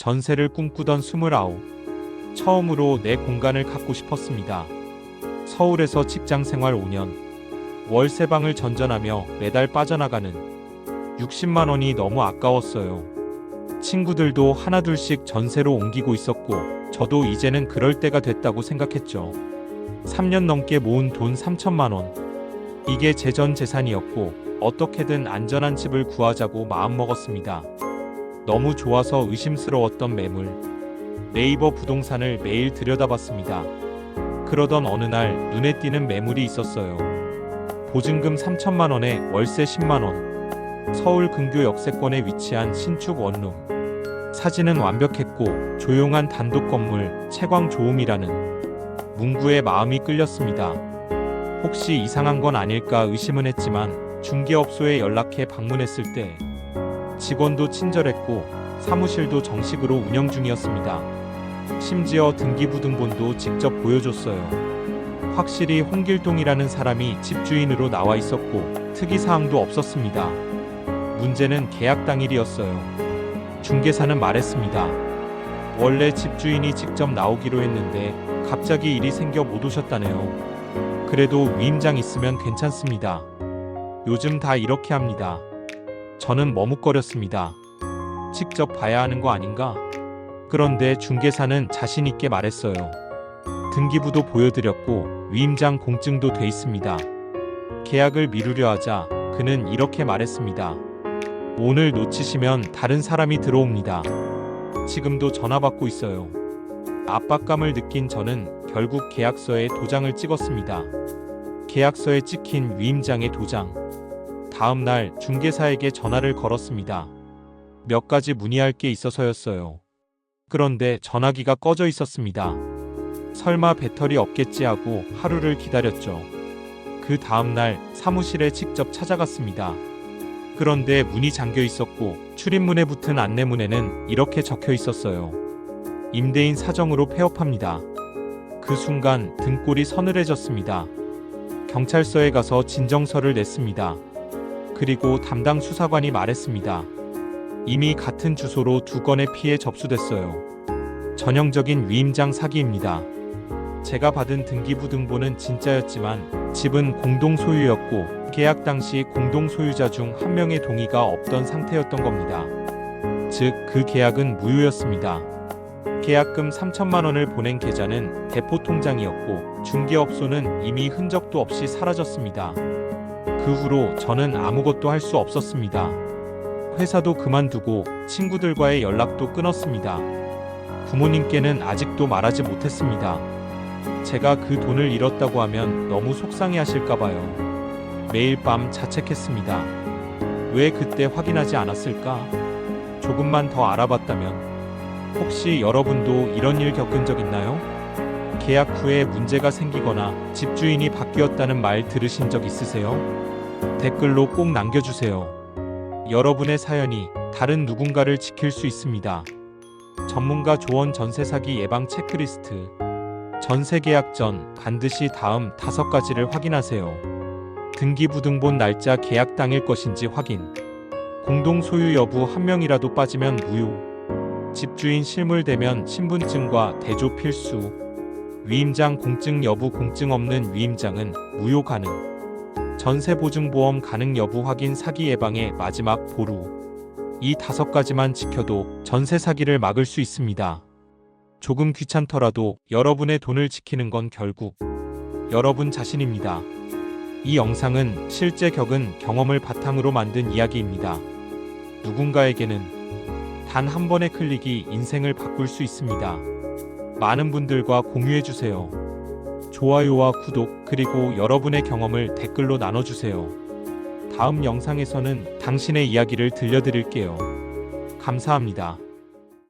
전세를 꿈꾸던 29. 처음으로 내 공간을 갖고 싶었습니다. 서울에서 직장 생활 5년. 월세방을 전전하며 매달 빠져나가는 60만 원이 너무 아까웠어요. 친구들도 하나둘씩 전세로 옮기고 있었고, 저도 이제는 그럴 때가 됐다고 생각했죠. 3년 넘게 모은 돈 3천만 원. 이게 제 전 재산이었고, 어떻게든 안전한 집을 구하자고 마음먹었습니다. 너무 좋아서 의심스러웠던 매물. 네이버 부동산을 매일 들여다봤습니다. 그러던 어느 날 눈에 띄는 매물이 있었어요. 보증금 3천만 원에 월세 10만 원. 서울 근교 역세권에 위치한 신축 원룸. 사진은 완벽했고 조용한 단독 건물 채광 좋음이라는 문구에 마음이 끌렸습니다. 혹시 이상한 건 아닐까 의심은 했지만 중개업소에 연락해 방문했을 때 직원도 친절했고 사무실도 정식으로 운영 중이었습니다. 심지어 등기부등본도 직접 보여줬어요. 확실히 홍길동이라는 사람이 집주인으로 나와 있었고 특이사항도 없었습니다. 문제는 계약 당일이었어요. 중개사는 말했습니다. 원래 집주인이 직접 나오기로 했는데 갑자기 일이 생겨 못 오셨다네요. 그래도 위임장 있으면 괜찮습니다. 요즘 다 이렇게 합니다. 저는 머뭇거렸습니다. 직접 봐야 하는 거 아닌가? 그런데 중개사는 자신 있게 말했어요. 등기부도 보여드렸고 위임장 공증도 돼 있습니다. 계약을 미루려 하자 그는 이렇게 말했습니다. 오늘 놓치시면 다른 사람이 들어옵니다. 지금도 전화 받고 있어요. 압박감을 느낀 저는 결국 계약서에 도장을 찍었습니다. 계약서에 찍힌 위임장의 도장. 다음 날 중개사에게 전화를 걸었습니다. 몇 가지 문의할 게 있어서였어요. 그런데 전화기가 꺼져 있었습니다. 설마 배터리 없겠지 하고 하루를 기다렸죠. 그 다음 날 사무실에 직접 찾아갔습니다. 그런데 문이 잠겨 있었고 출입문에 붙은 안내문에는 이렇게 적혀 있었어요. 임대인 사정으로 폐업합니다. 그 순간 등골이 서늘해졌습니다. 경찰서에 가서 진정서를 냈습니다. 그리고 담당 수사관이 말했습니다. 이미 같은 주소로 두 건의 피해 접수됐어요. 전형적인 위임장 사기입니다. 제가 받은 등기부등본은 진짜였지만 집은 공동 소유였고 계약 당시 공동 소유자 중 한 명의 동의가 없던 상태였던 겁니다. 즉, 그 계약은 무효였습니다. 계약금 3천만 원을 보낸 계좌는 대포 통장이었고 중개업소는 이미 흔적도 없이 사라졌습니다. 그 후로 저는 아무것도 할 수 없었습니다. 회사도 그만두고 친구들과의 연락도 끊었습니다. 부모님께는 아직도 말하지 못했습니다. 제가 그 돈을 잃었다고 하면 너무 속상해 하실까봐요. 매일 밤 자책했습니다. 왜 그때 확인하지 않았을까? 조금만 더 알아봤다면. 혹시 여러분도 이런 일 겪은 적 있나요? 계약 후에 문제가 생기거나 집주인이 바뀌었다는 말 들으신 적 있으세요? 댓글로 꼭 남겨주세요. 여러분의 사연이 다른 누군가를 지킬 수 있습니다. 전문가 조언 전세 사기 예방 체크리스트. 전세 계약 전 반드시 다음 다섯 가지를 확인하세요. 등기부등본 날짜 계약 당일 것인지 확인. 공동 소유 여부 한 명이라도 빠지면 무효. 집주인 실물 대면 신분증과 대조 필수. 위임장 공증 여부 공증 없는 위임장은 무효 가능. 전세 보증 보험 가능 여부 확인 사기 예방의 마지막 보루. 이 다섯 가지만 지켜도 전세 사기를 막을 수 있습니다. 조금 귀찮더라도 여러분의 돈을 지키는 건 결국 여러분 자신입니다. 이 영상은 실제 겪은 경험을 바탕으로 만든 이야기입니다. 누군가에게는 단 한 번의 클릭이 인생을 바꿀 수 있습니다. 많은 분들과 공유해주세요. 좋아요와 구독, 그리고 여러분의 경험을 댓글로 나눠주세요. 다음 영상에서는 당신의 이야기를 들려드릴게요. 감사합니다.